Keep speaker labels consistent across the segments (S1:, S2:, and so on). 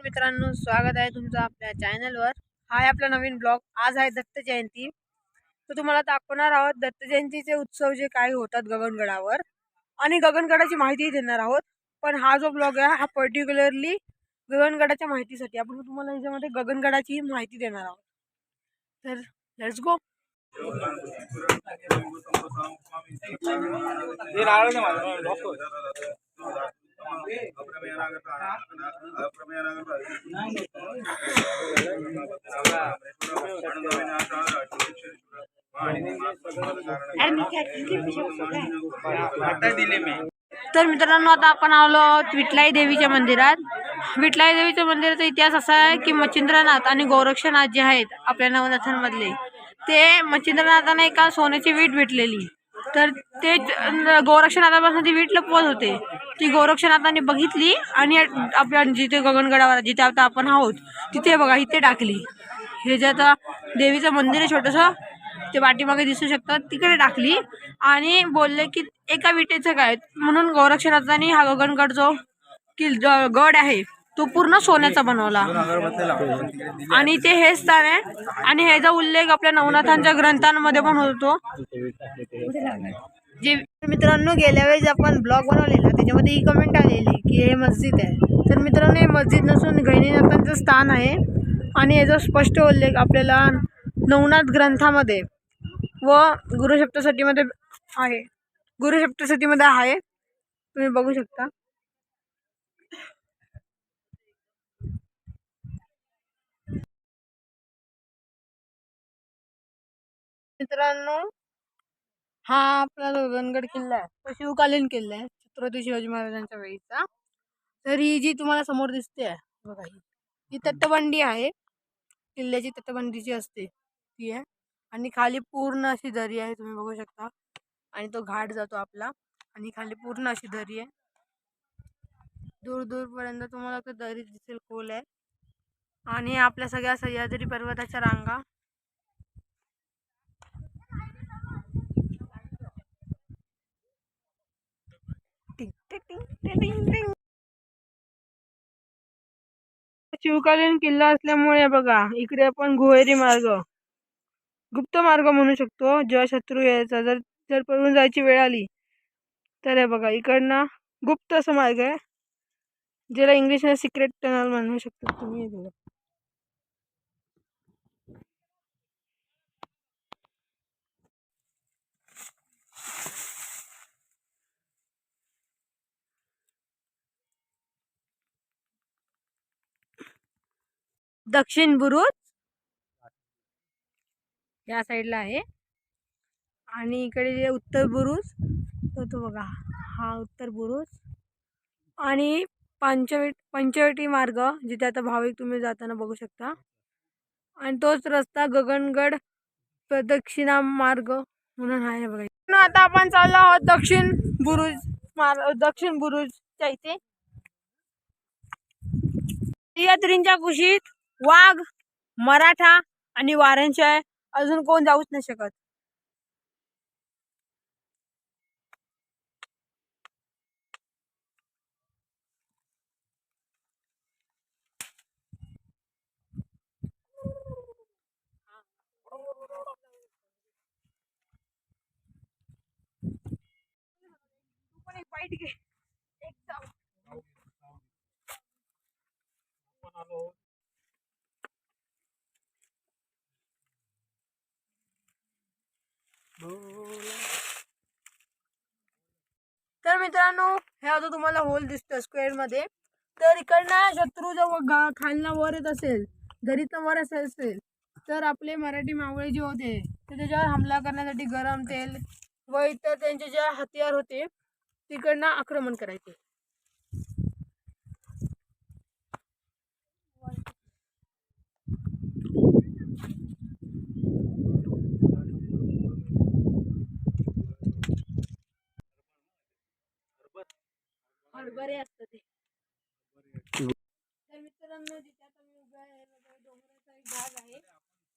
S1: तर मित्रांनो स्वागत आहे तुमचं आपल्या चॅनलवर. हा आहे आपला नवीन ब्लॉग. आज आहे दत्त जयंती. तर तुम्हाला दाखवणार आहोत दत्त जयंतीचे उत्सव जे काही होतात गगनगडावर. आणि गगनगडाची माहितीही देणार आहोत. पण हा जो ब्लॉग आहे हा पर्टिक्युलरली गगनगडाच्या माहितीसाठी. आपण तुम्हाला याच्यामध्ये गगनगडाची माहिती देणार आहोत. तर लेट्स गो तर मित्रांनो आता आपण आलो आहोत विटलाई देवीच्या मंदिरात. विटलाई देवीच्या मंदिराचा इतिहास असा आहे की मच्छिंद्रनाथ आणि गोरक्षनाथ जे आहेत आपल्या नवनाथांमधले ते मच्छिंद्रनाथांना एका सोन्याची वीट भेटलेली. तर ते गोरक्षनाथापासून ती वीट लपवत होते. ती गोरक्षनाथाने बघितली आणि आपल्या जिथे गगनगडावर जिथे आता आपण आहोत तिथे बघा इथे टाकली. हे जे आता देवीचं मंदिर आहे छोटंसं ते पाठीमागे दिसू शकतात तिकडे टाकली. आणि बोलले की एका विटेचं काय? म्हणून गोरक्षनाथांनी हा गगनगड जो किल ज- गड आहे तो पूर्ण सोन्याचा बनवला. आणि ते हे स्थान आहे. आणि ह्याचा उल्लेख आपल्या नवनाथांच्या ग्रंथांमध्ये पण होतो. जे मित्रांनो गेल्या वेळेस आपण ब्लॉग बनवलेला त्याच्यामध्ये ही कमेंट आलेली की हे मस्जिद आहे. तर मित्रांनो हे मस्जिद नसून गहिनीनाथांचं स्थान आहे. आणि याचा स्पष्ट उल्लेख आपल्याला नवनाथ ग्रंथामध्ये व गुरुसप्तशतीमध्ये आहे. गुरुसप्तशतीमध्ये आहे. तुम्ही बघू शकता. मित्रांनो हा आपला जो गगनगड किल्ला आहे. तो शिवकालीन किल्ला आहे छत्रपती शिवाजी महाराजांच्या वेळीचा. तर ही जी तुम्हाला समोर दिसते आहे बघा ही. ही तटबंदी आहे. किल्ल्याची तटबंदी जी असते ती आहे. आणि खाली पूर्ण अशी दरी आहे तुम्ही बघू शकता. आणि तो घाट जातो आपला. आणि खाली पूर्ण अशी दरी आहे. दूर दूरपर्यंत तुम्हाला तो दरी दिसेल खोल आहे. आणि आपल्या सगळ्या सह्याद्री पर्वताच्या रांगा शिवकालीन किल्ला असल्यामुळे बघा इकडे आपण गुहेरी मार्ग गुप्त मार्ग म्हणू शकतो जेव्हा शत्रू यायचा. जर जर पळून जायची वेळ आली तर हे बघा इकडनं गुप्त असा मार्ग आहे ज्याला इंग्लिशने सिक्रेट टनल म्हणू शकतो तुम्ही दक्षिण बुरुज या साईडला आहे. आणि इकडे जे उत्तर बुरुज तो तो बघा हा उत्तर बुरुज. आणि पंचवट पंचवटी मार्ग जिथे आता भाविक तुम्ही जाताना बघू शकता. आणि तोच रस्ता गगनगड प्रदक्षिणा मार्ग म्हणून आहे बघा. आता आपण चाललो आहोत दक्षिण बुरुज मार्ग दक्षिण बुरुजच्या इथे. यात्रींच्या कुशीत वाघ मराठा आणि वाऱ्यांशिवाय अजून कोण जाऊच नाही शकत? तू पण एक बाईट घे एक जाऊ तर मित्रांनो हे आता तुम्हाला होल दिसतं स्क्वेअरमध्ये. तर इकडनं शत्रू जर गा- वर येत असेल दरीतनं वर असेल असेल तर आपले मराठी मावळे जे होते ते त्याच्यावर हमला करण्यासाठी गरम तेल व इतर त्यांचे जे हत्यार होते तिकडनं आक्रमण करायचे. हरभरे असतं ते. तर मित्रांनो जिथे आता मी उभा आहे डोंगराचा एक भाग आहे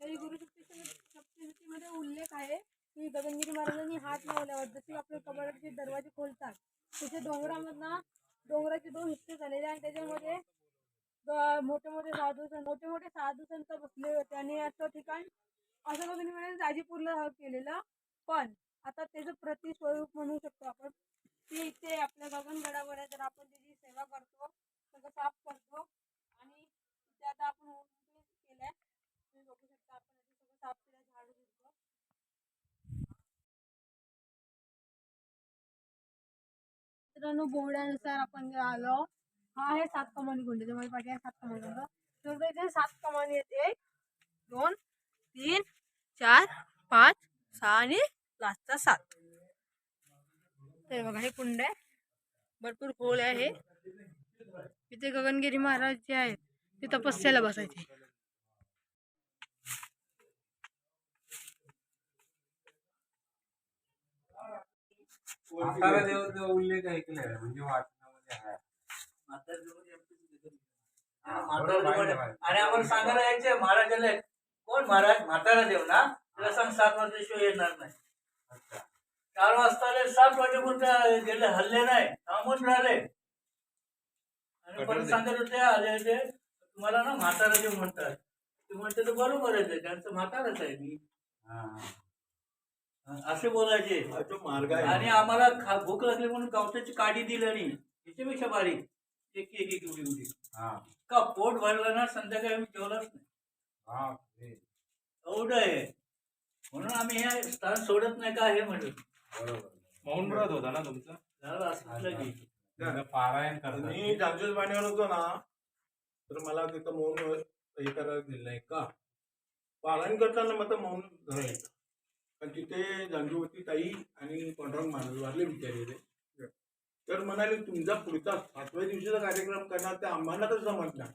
S1: तरी गुरु सप्तशतीमध्ये उल्लेख आहे की गगनगिरी महाराजांनी हात लावल्यावर जसे आपले कपाटाचे दरवाजे खोलतात तसे डोंगरामधनं डोंगराचे दोन हिस्से झालेले आणि त्याच्यामध्ये मोठे मोठे साधू संत मोठे मोठे साधू संत बसले होते आणि असं ठिकाण असं कधी म्हणजे दाजीपूरला केलेलं. पण आता त्याचं प्रतिस्वरूप म्हणू शकतो आपण. की इथे आपल्या गगनगडावर आहे तर आपण त्याची सेवा करतो सगळं साफ करतो आणि इथे आता आपण केलंय. तुम्ही बघू शकता आपण सगळं साफ केलं झाडू दिसतो मित्रांनो बोर्डानुसार आपण जे आलो हा आहे सात कमानी गुंड त्यामुळे पाठी आहे सात कमानी गुंड तर इथे सात कमानी आहेत. एक दोन तीन चार पाच सहा आणि लास्टचा सात. तर बघा हे कुंड आहे. भरपूर खोल आहे. इथे गगनगिरी महाराज जे आहेत ते तपस्याला बसायचे.
S2: उल्लेख ऐकलाय म्हणजे वाचनामध्ये आहे.
S3: आणि आपण सांगायला यायचे महाराजाला कोण महाराज? म्हातारा देव ना? त्याला सांग सात वाजल्याशिवाय येणार नाही. चार वाजता सात वाजेपर्यंत गेले हल्ले नाही थांबून राहिले. आणि परत सांगत होते आले होते तुम्हाला ना म्हातारा देव म्हणतात. ते म्हणते तर बरोबरच आहे त्यांचं म्हाताराच आहे मी.
S2: हा
S3: असे बोलायचे.
S2: तो मार्ग
S3: आणि आम्हाला खा- भूक लागली म्हणून गवताची काडी दिली आणि त्याच्यापेक्षा बारीक एक एक एक एवढी
S2: हा.
S3: का पोट भरलं ना संध्याकाळी आम्ही जेवलाच नाही.
S2: हा ते
S3: एवढं आहे. म्हणून आम्ही हे स्थान सोडत नाही का हे म्हणत
S2: बरोबर
S4: मौन व्रत होता ना तुमचा?
S3: झालं असं म्हटलं की?
S2: तिथं पारायण करतात.
S4: मी पाण्यावर होतो ना तर मला तिथं मौन हे करायला दिलं नाही का? पालन करताना मग मौन धरायचं पण तिथे जांजूवती ताई आणि पांडुरंग महाराज वारले बिचारे ते तर म्हणाले तुमचा पुढचा सातव्या दिवशीचा कार्यक्रम करणार ते आम्हाला तर समजणार.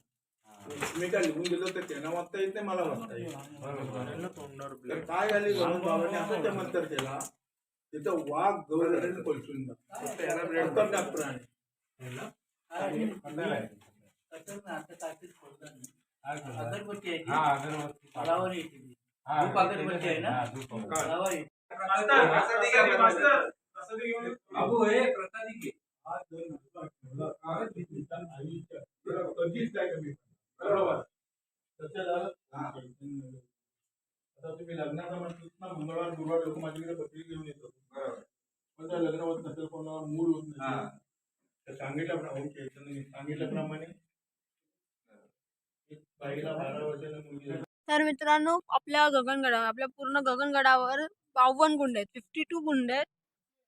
S4: तुम्ही काय लिहून दिलं तर त्यांना वाचता येत नाही मला वाचता येत तर काय झाले? गणेश बाबांनी असं चमत्कार केला. तिथं वाघ गौर पलसून खतरनाक प्राणी
S2: आहे.
S3: अगरबत्ती.
S2: हा अगरबत्ती
S3: फळावर येते ती.
S2: हा,
S3: धूप अगरबत्ती आहे ना?
S2: हा, धूप अगरबत्ती.
S3: फळावर येते.
S2: बाबू हे प्रसादी घे
S4: कधीच काय कमी बरोबर? तसं झालं. आता तुम्ही लग्नाचा म्हटलं ना मंगळवार गुरुवार लोक माझ्याकडे पत्रिका घेऊन येतो लग्न होत नसेल कोणाला मूड होत
S2: हा.
S4: नसेल तर सांगितल्याप्रमाणे सांगितल्याप्रमाणे एक बाईला बारा वर्षाला मुलगी
S1: तर मित्रांनो आपल्या गगनगडावर आपल्या पूर्ण गगनगडावर बावन्न कुंड आहेत फिफ्टी टू कुंड आहेत.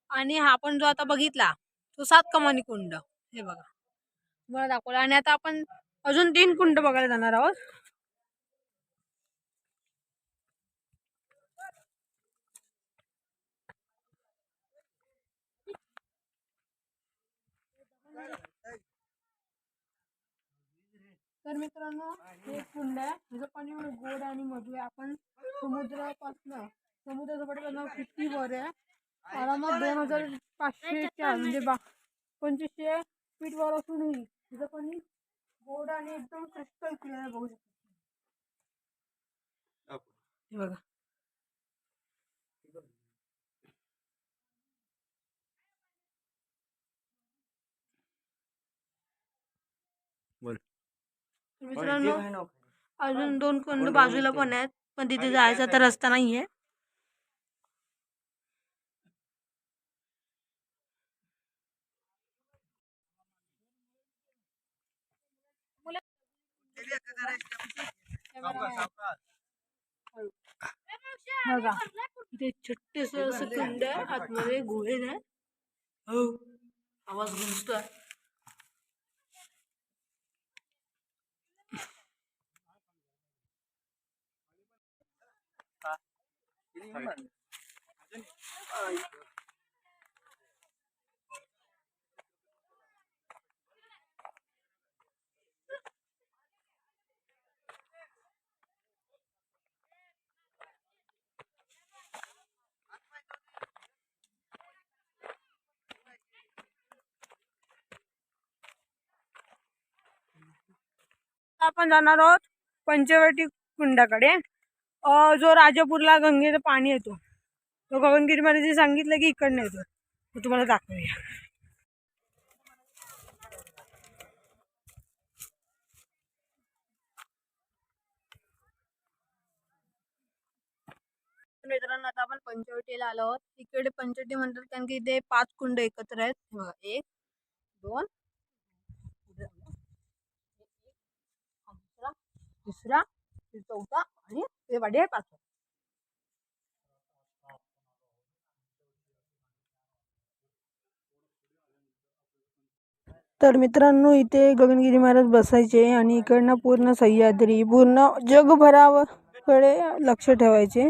S1: आणि हा आपण जो आता बघितला तो सात कमानी कुंड हे बघा. तुम्हाला दाखवला. आणि आता आपण अजून तीन कुंड बघायला जाणार आहोत. तर मित्रांनो हे एक कुंड आहे. त्याचं पाणी एवढं गोड आणि मधु आहे. आपण समुद्रापासनं समुद्राचं किती वर आहे? आरामात दोन हजार पाचशेच्या म्हणजे बा पंचवीसशे फीट वर असूनही तिचं पाणी गोड आणि एकदम क्रिस्टल क्लिअर आहे बघू शकतो हे बघा. तर मित्रांनो अजून दोन कुंड बाजूला पण आहेत पण तिथे जायचा तर रस्ता नाहीये. बघा इथे छोटेस असं कुंड आहे आतमध्ये गुहेत आहे हो. आवाज गुंजतोय. आपण जाणार आहोत पंचवटी कुंडाकडे. जो राजापूरला गंगेचं पाणी येतो. तो गगनगिरी महाराजांनी सांगितलं की इकडनं येतो. तो तुम्हाला दाखवूया. मित्रांनो आता आपण पंचवटीला आलो आहोत. तिकडे पंचवटी म्हणतात कारण की इथे पाच कुंड एकत्र आहेत. बघा एक दोन दुसरा चौथा आणि ते वाडी आहे तर मित्रांनो इथे गगनगिरी महाराज बसायचे आणि इकडनं पूर्ण सह्याद्री पूर्ण जगभराकडे लक्ष ठेवायचे.